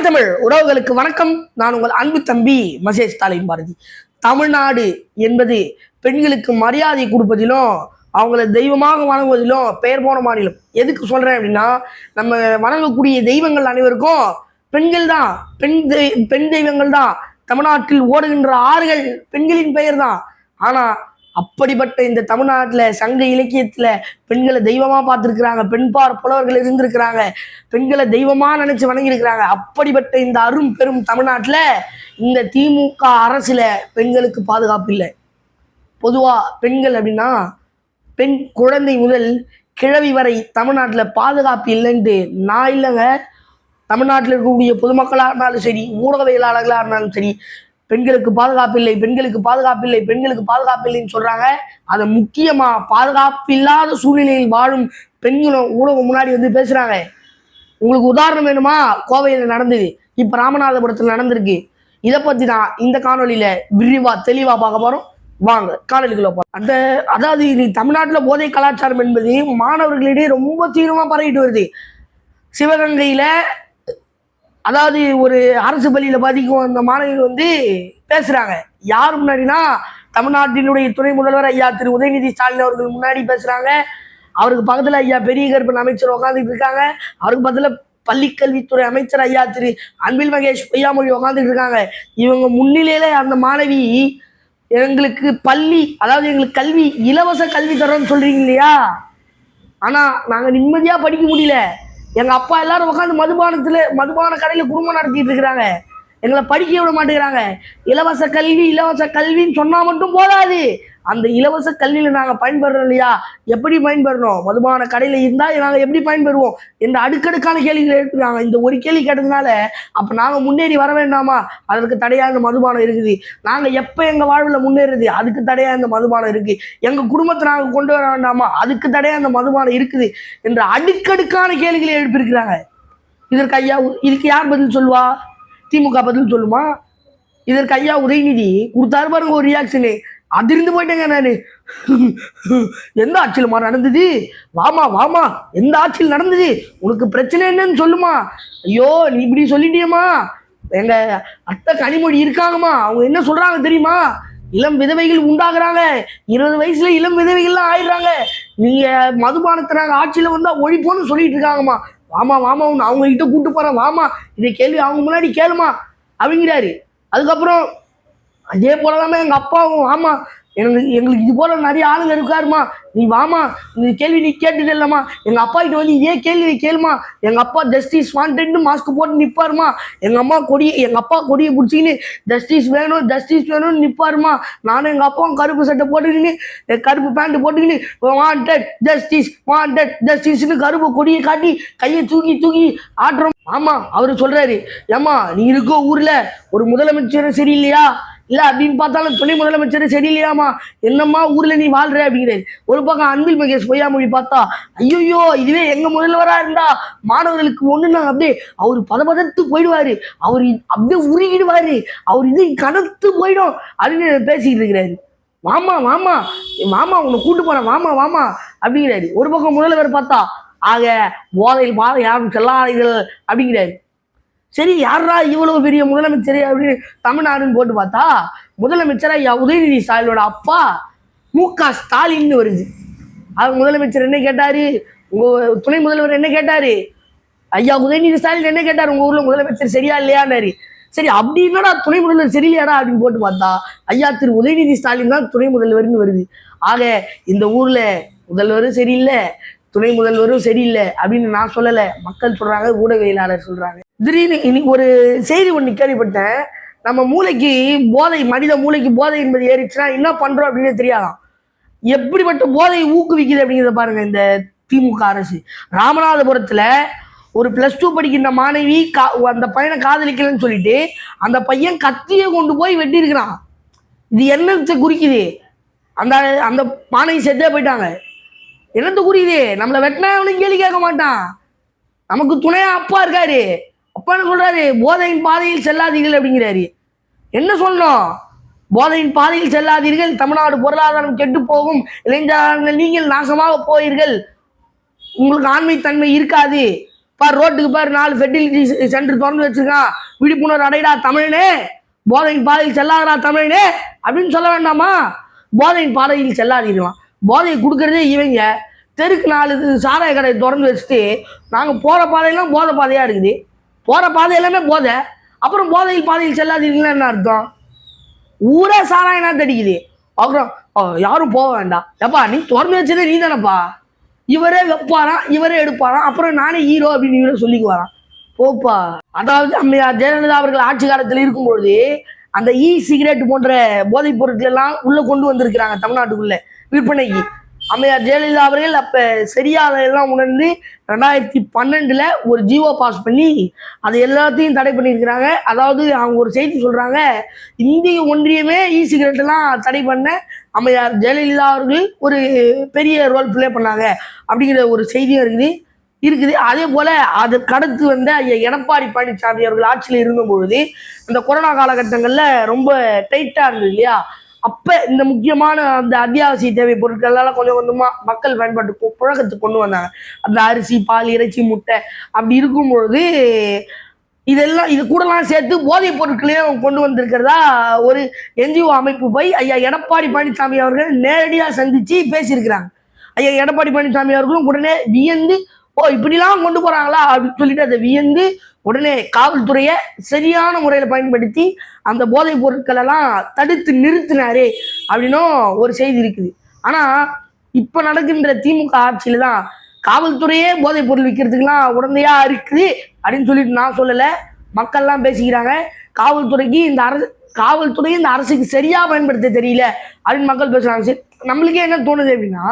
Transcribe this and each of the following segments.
தாய் தமிழ். உறவுகளுக்கு வணக்கம். நான் உங்கள் அன்பு தம்பி மசேஜ் ஸ்டாலின் பாரதி. தமிழ்நாடு என்பது பெண்களுக்கு மரியாதை கொடுப்பதிலும் அவங்கள தெய்வமாக வணங்குவதிலும் பெயர் போன மாநிலம். எதுக்கு சொல்றேன் அப்படின்னா நம்ம வணங்கக்கூடிய தெய்வங்கள் அனைவருக்கும் பெண்கள் தான். பெண் தெய் பெண் தெய்வங்கள் தான். தமிழ்நாட்டில் ஓடுகின்ற ஆறுகள் பெண்களின் பெயர் தான். ஆனா அப்படிப்பட்ட இந்த தமிழ்நாட்டில் சங்க இலக்கியத்தில் பெண்களை தெய்வமாக பார்த்துருக்குறாங்க. பெண்பார் புலவர்கள் இருந்திருக்கிறாங்க. பெண்களை தெய்வமாக நினைச்சு வணங்கியிருக்கிறாங்க. அப்படிப்பட்ட இந்த அரும் பெரும் தமிழ்நாட்டில் இந்த திமுக அரசில் பெண்களுக்கு பாதுகாப்பு இல்லை. பொதுவாக பெண்கள் அப்படின்னா பெண் குழந்தை முதல் கிழவி வரை தமிழ்நாட்டில் பாதுகாப்பு இல்லைன்ட்டு நான் இல்லைங்க. தமிழ்நாட்டில் இருக்கக்கூடிய பொதுமக்களாக இருந்தாலும் சரி ஊடகவியலாளர்களாக இருந்தாலும் சரி பெண்களுக்கு பாதுகாப்பு இல்லை பெண்களுக்கு பாதுகாப்பு இல்லை பெண்களுக்கு பாதுகாப்பு இல்லைன்னு சொல்றாங்க. அதை முக்கியமா பாதுகாப்பு இல்லாத சூழ்நிலையில் வாழும் பெண்களும் ஊடகம் முன்னாடி வந்து பேசுறாங்க. உங்களுக்கு உதாரணம் வேணுமா? கோவையில் நடந்தது. இப்ப ராமநாதபுரத்தில் நடந்திருக்கு. இதை பத்தி தான் இந்த காணொளியில விரிவா தெளிவா பார்க்க போறோம். வாங்க காணொலிக்குள்ள போறோம் அந்த அதாவது இது தமிழ்நாட்டில் போதை கலாச்சாரம் என்பது மாணவர்களிடையே ரொம்ப தீவிரமா பரவிட்டு வருது. சிவகங்கையில அதாவது ஒரு அரசு பள்ளியில் பாதிக்கும் அந்த மாணவிகள் வந்து பேசுகிறாங்க யார் முன்னாடினா தமிழ்நாட்டினுடைய துணை முதல்வர் ஐயா திரு உதயநிதி ஸ்டாலின் அவர்கள் முன்னாடி பேசுகிறாங்க அவருக்கு பக்கத்தில் ஐயா பெரிய கருப்பன் அமைச்சர் உட்காந்துட்டு இருக்காங்க. அவருக்கு பக்கத்தில் பள்ளிக்கல்வித்துறை அமைச்சர் ஐயா திரு அன்பில் மகேஷ் பொய்யாமொழி உட்காந்துட்டு இருக்காங்க. இவங்க முன்னிலையில அந்த மாணவி எங்களுக்கு பள்ளி அதாவது எங்களுக்கு கல்வி இலவச கல்வி தரோன்னு சொல்றீங்க இல்லையா? ஆனா நாங்க நிம்மதியா படிக்க முடியல. எங்க அப்பா எல்லாரும் உட்காந்து மதுபானத்துல மதுபான கடையில குடும்பம் நடத்திட்டு இருக்கிறாங்க. எங்களை படிக்க விட மாட்டேங்கிறாங்க. இலவச கல்வி இலவச கல்வின்னு சொன்னா மட்டும் போதாது. அந்த இலவச கல்வியில நாங்க பயன்படுறோம் இல்லையா? எப்படி பயன்பெறணும் மதுபான கடையில இருந்தா நாங்க எப்படி பயன்பெறுவோம் இந்த அடுக்கடுக்கான கேள்விகள் எழுப்புறாங்க. இந்த ஒரு கேள்வி கேட்டதுனால அப்ப நாங்க முன்னேறி வர வேண்டாமா? அதற்கு தடையா இந்த மதுபானம் இருக்குது. நாங்க எப்ப எங்க வாழ்வுல முன்னேறுது அதுக்கு தடையா இந்த மதுபானம் இருக்கு. எங்க குடும்பத்தை நாங்க கொண்டு வர வேண்டாமா? அதுக்கு தடையா இந்த மதுபானம் இருக்குது என்ற அடுக்கடுக்கான கேள்விகளை எழுப்பியிருக்கிறாங்க. இதற்கு ஐயா இதுக்கு யார் பதில் சொல்லுவா? திமுக பதில் சொல்லுமா? இதற்கு ஐயா உதயநிதி கொடுத்தாரு பாருங்க ஒரு ரியாக்ஷனு அதிர்ந்து போயிட்டேங்க நானு. எந்த ஆட்சியிலமா நடந்தது? வாமா வாமா. எந்த ஆட்சியில் நடந்தது? உனக்கு பிரச்சனை என்னன்னு சொல்லுமா. ஐயோ நீ இப்படி சொல்லிட்டியம்மா. எங்க அத்தை கனிமொழி இருக்காங்கம்மா. அவங்க என்ன சொல்றாங்க தெரியுமா? இளம் விதவைகள் உண்டாகிறாங்க. இருபது வயசுல இளம் விதவைகள்லாம் ஆயிடுறாங்க. நீங்க மதுபானத்தை நாங்க ஆட்சியில வந்தா ஒழிப்போன்னு சொல்லிட்டு இருக்காங்கம்மா. வாமா வாமா உன்னை அவங்க கிட்ட கூட்டு போகிறேன் வாமா. இதை கேள்வி அவங்க முன்னாடி கேளுமா அப்படிங்கிறாரு. அதுக்கப்புறம் அதே போலதாமே எங்கள் அப்பாவும் ஆமாம் எங்களுக்கு எங்களுக்கு இது போல நிறைய ஆளுங்க இருக்காருமா. நீ வாமா இந்த கேள்வி நீ கேட்டுட்டு இல்லம்மா. எங்க அப்பா கிட்ட வந்து இதே கேள்வி கேளுமா. எங்க அப்பா ஜஸ்டிஸ் வாண்டட்னு மாஸ்க் போட்டு நிப்பாருமா. எங்க அம்மா கொடியை எங்க அப்பா கொடியை பிடிச்சிக்கின்னு ஜஸ்டிஸ் வேணும் ஜஸ்டிஸ் வேணும்னு நிப்பாருமா. நானும் எங்க அப்பாவும் கருப்பு சட்டை போட்டுக்கின்னு கருப்பு பேண்ட் போட்டுக்கின்னு வாண்டட் ஜஸ்டிஸ் வாண்டட் ஜஸ்டிஸ்னு கருப்பு கொடியை காட்டி கையை தூக்கி தூக்கி ஆட்டுறோம். ஆமா அவரு சொல்றாரு ஏம்மா நீ இருக்கோ ஊர்ல ஒரு முதலமைச்சரும் சரியில்லையா? இல்லை அப்படின்னு பார்த்தாலும் துணை முதலமைச்சர் சரியில்லையாமா என்னம்மா ஊரில் நீ வாழ்ற அப்படிங்கிறாரு ஒரு பக்கம் அன்பில் மகேஷ் பொய்யாமொழி பார்த்தா ஐயோ இதுவே எங்கள் முதல்வராக இருந்தா? மாணவர்களுக்கு ஒன்றுனா அப்படியே அவர் பதபதத்து போயிடுவாரு. அவர் அப்படியே உருகிடுவாரு. அவர் இது கனத்து போயிடும் அப்படின்னு பேசிட்டு இருக்கிறாரு. வாமா வாமா மாமா உன்னை கூட்டு போறேன். வாமா வாமா அப்படிங்கிறாரு. ஒரு பக்கம் முதல்வர் பார்த்தா ஆக போதையில் பாதை யாரும் செல்லாதீர்கள் அப்படிங்கிறாரு. சரி யாரா இவ்வளவு பெரிய முதலமைச்சர் அப்படின்னு தமிழ்நாடுன்னு போட்டு பார்த்தா முதலமைச்சரா உதயநிதி ஸ்டாலினோட அப்பா மு க ஸ்டாலின்னு வருது. அவர் முதலமைச்சர் என்ன கேட்டாரு? உங்க துணை முதல்வர் என்ன கேட்டாரு? ஐயா உதயநிதி ஸ்டாலின் என்ன கேட்டார்? உங்க ஊர்ல முதலமைச்சர் சரியா இல்லையான்னாரு. சரி அப்படி என்னடா துணை முதல்வர் சரியில்லையாடா அப்படின்னு போட்டு பார்த்தா ஐயா திரு உதயநிதி ஸ்டாலின் தான் துணை முதல்வர்னு வருது. ஆக இந்த ஊர்ல முதல்வரும் சரியில்லை துணை முதல்வரும் சரியில்லை அப்படின்னு நான் சொல்லலை. மக்கள் சொல்றாங்க ஊடகவியலாளர் சொல்றாங்க. திடீர்னு இன்னைக்கு ஒரு செய்தி ஒன்று கேள்விப்பட்டேன். நம்ம மூளைக்கு போதை மனித மூளைக்கு போதை என்பது ஏறிச்சுன்னா என்ன பண்றோம் அப்படின்னு தெரியாதாம் எப்படிப்பட்ட போதையை ஊக்குவிக்குது அப்படிங்கிறத பாருங்க இந்த திமுக அரசு. ராமநாதபுரத்துல ஒரு பிளஸ் டூ படிக்கின்ற மாணவி கா அந்த பையனை காதலிக்கலன்னு சொல்லிட்டு அந்த பையன் கத்தியை கொண்டு போய் வெட்டியிருக்கிறான். இது என்னத்தை குறிக்குது? அந்த அந்த மாணவி செத்தே போயிட்டாங்க. என்னத்தை குறிக்குது? நம்மளை வெட்டினா அவனும் கேள்வி கேட்க மாட்டான். நமக்கு துணையா அப்பா இருக்காரு. அப்பா என்ன சொல்றாரு? போதையின் பாதையில் செல்லாதீர்கள் அப்படிங்கிறாரு. என்ன சொல்லணும்? போதையின் பாதையில் செல்லாதீர்கள். தமிழ்நாடு பொருளாதாரம் கெட்டு போகும். இளைஞர்கள் நீங்கள் நாசமாக போவீர்கள். உங்களுக்கு ஆண்மைத்தன்மை இருக்காது. பார் ரோட்டுக்கு பார் நாலு ஃபெர்டிலிட்டி சென்டர் திறந்து வச்சிருக்கான். விழிப்புணர்வு அடைடா தமிழனே. போதையின் பாதையில் செல்லாதடா தமிழனே. அப்படின்னு சொல்ல வேண்டாமா? போதையின் பாதையில் செல்லாதீர்களாம். போதையை கொடுக்கறதே இவங்க. தெருக்கு நாலு சாராய கடை திறந்து வச்சுட்டு நாங்கள் போகிற பாதையெல்லாம் போதை பாதையாக இருக்குது. போகிற பாதை எல்லாமே போதை. அப்புறம் போதையில் பாதையில் செல்லாதீர்கள்னா என்ன அர்த்தம்? ஊரே சாராயனா தடிக்குது அப்புறம் யாரும் போக வேண்டாம் எப்பா நீ திறந்து வச்சதே நீ தானப்பா இவரே வைப்பாராம் இவரே எடுப்பாராம். அப்புறம் நானே ஹீரோ அப்படின்னு இவரே சொல்லிக்குவாராம். போப்பா. அதாவது அம்மையார் ஜெயலலிதா அவர்கள் ஆட்சி காலத்தில் இருக்கும்பொழுது அந்த இ சிகரெட் போன்ற போதைப் பொருட்கள் எல்லாம் உள்ள கொண்டு வந்திருக்கிறாங்க தமிழ்நாட்டுக்குள்ள. விற்பனைக்கு. அம்மையார் ஜெயலலிதா அவர்கள் அப்ப சரியாதையெல்லாம் உணர்ந்து ரெண்டாயிரத்தி பன்னெண்டுல ஒரு ஜீவோ பாஸ் பண்ணி அது எல்லாத்தையும் தடை பண்ணியிருக்கிறாங்க. அதாவது அவங்க ஒரு செய்தி சொல்றாங்க இந்திய ஒன்றியமே இ சிகரெட் எல்லாம் தடை பண்ண அம்மையார் ஜெயலலிதா அவர்கள் ஒரு பெரிய ரோல் ப்ளே பண்ணாங்க அப்படிங்கிற ஒரு செய்தியும் இருக்குது. இருக்குது. அதே போல அதுக்கு கடத்து வந்த ஐயா எடப்பாடி பழனிசாமி அவர்கள் ஆட்சியில் இருந்த பொழுது இந்த கொரோனா காலகட்டங்கள்ல ரொம்ப டைட்டா இருந்தது இல்லையா? அப்ப இந்த முக்கியமான அந்த அத்தியாவசிய தேவை பொருட்கள்லாம் கொஞ்சம் கொஞ்சமா மக்கள் பயன்பாட்டு புழக்கத்துக்கு கொண்டு வந்தாங்க. அந்த அரிசி பால் இறைச்சி முட்டை அப்படி இருக்கும் பொழுது இதெல்லாம் இது கூடலாம் சேர்த்து போதைப் பொருட்களையும் கொண்டு வந்திருக்கிறதா ஒரு என்ஜிஓ அமைப்பு போய் ஐயா எடப்பாடி பழனிசாமி அவர்கள் நேரடியாக சந்திச்சு பேசியிருக்கிறாங்க. ஐயா எடப்பாடி பழனிசாமி அவர்களும் உடனே வியந்து ஓ இப்படிலாம் கொண்டு போறாங்களா அப்படின்னு சொல்லிட்டு அதை வியந்து உடனே காவல்துறையை சரியான முறையில் பயன்படுத்தி அந்த போதைப் பொருட்கள் எல்லாம் தடுத்து நிறுத்தினாரு அப்படின்னும் ஒரு செய்தி இருக்குது. ஆனா இப்ப நடக்கின்ற திமுக ஆட்சியில தான் காவல்துறையே போதைப் பொருள் விற்கிறதுக்கெல்லாம் உடந்தையா இருக்குது அப்படின்னு சொல்லிட்டு நான் சொல்லல. மக்கள்லாம் பேசிக்கிறாங்க. காவல்துறைக்கு இந்த அரசு காவல்துறை இந்த அரசுக்கு சரியா பயன்படுத்த தெரியல அப்படின்னு மக்கள் பேசுறாங்க. சரி நம்மளுக்கே என்ன தோணுது அப்படின்னா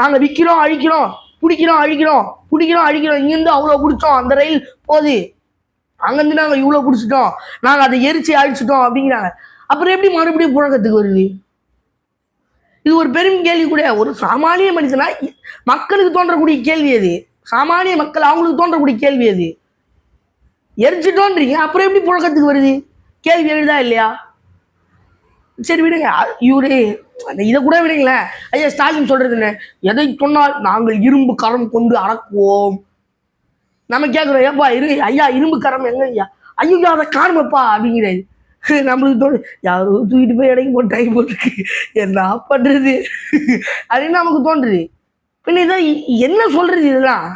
நாங்க விற்கிறோம் அழிக்கிறோம். பிடிக்கிறோம் அழிக்கிறோம் பிடிக்கிறோம் அழிக்கிறோம். இங்கிருந்து அவ்வளோ பிடிச்சோம் அந்த ரயில் போகுது. அங்கேருந்து நாங்கள் இவ்வளோ பிடிச்சிட்டோம் நாங்கள் அதை எரிச்சு அழிச்சிட்டோம் அப்படிங்கிறாங்க. அப்புறம் எப்படி மறுபடியும் புழக்கத்துக்கு வருது? இது ஒரு பெரும் கேள்வி கூட. ஒரு சாமானிய மனிதனா மக்களுக்கு தோன்றக்கூடிய கேள்வி அது. சாமானிய மக்கள் அவங்களுக்கு தோன்றக்கூடிய கேள்வி அது. எரிச்சிட்டோன்றீங்க. அப்புறம் எப்படி புழக்கத்துக்கு வருது? கேள்வி எழுதா இல்லையா? சரி விடுங்க. இவரே அந்த இதை கூட விடுங்களேன். ஐயா ஸ்டாலின் சொல்றது என்ன? எதை சொன்னால் நாங்கள் இரும்பு கரம் கொண்டு அடக்குவோம். நம்ம கேட்குறோம் ஏப்பா இரு ஐயா இரும்பு கரம் எங்க ஐயா? ஐயோ அதை காணுமப்பா அப்படிங்கிறது நம்மளுக்கு தோணு யாரோ தூக்கிட்டு போய் இடைக்கு போட்டு டைம் போட்டுருக்கு. என்ன பண்றது? அப்படின்னு நமக்கு தோன்றுது? பின்ன இதை என்ன சொல்றது இதெல்லாம்?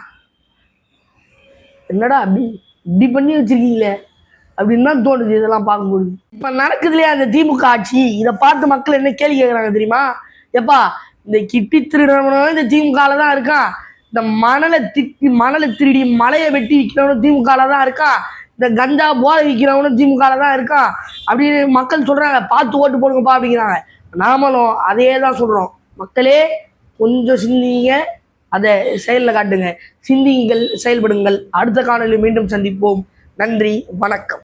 என்னடா அப்படி இப்படி பண்ணி வச்சிருக்கீங்களே? அப்படின்னு தான் தோணுது இதெல்லாம் பார்க்கும்போது இப்போ நடக்குது இல்லையா அந்த திமுக ஆட்சி? இதை பார்த்து மக்கள் என்ன கேள்வி கேட்குறாங்க தெரியுமா? எப்பா இந்த கிட்டி திருடுறவனும் இந்த திமுகல தான் இருக்கான். இந்த மணலை திட்டி மணலை திருடி மலையை வெட்டி விற்கிறவனும் திமுகல தான் இருக்கான். இந்த கஞ்சா போதை விற்கிறவனும் திமுகல தான் இருக்கான். அப்படின்னு மக்கள் சொல்றாங்க. பார்த்து ஓட்டு போடுங்கப்பா அப்படிங்கிறாங்க. நாமளும் அதே தான் சொல்றோம். மக்களே கொஞ்சம் சிந்திங்க. அதை செயலில் காட்டுங்க. சிந்திங்கள் செயல்படுங்கள். அடுத்த காணொலி மீண்டும் சந்திப்போம். நன்றி வணக்கம்.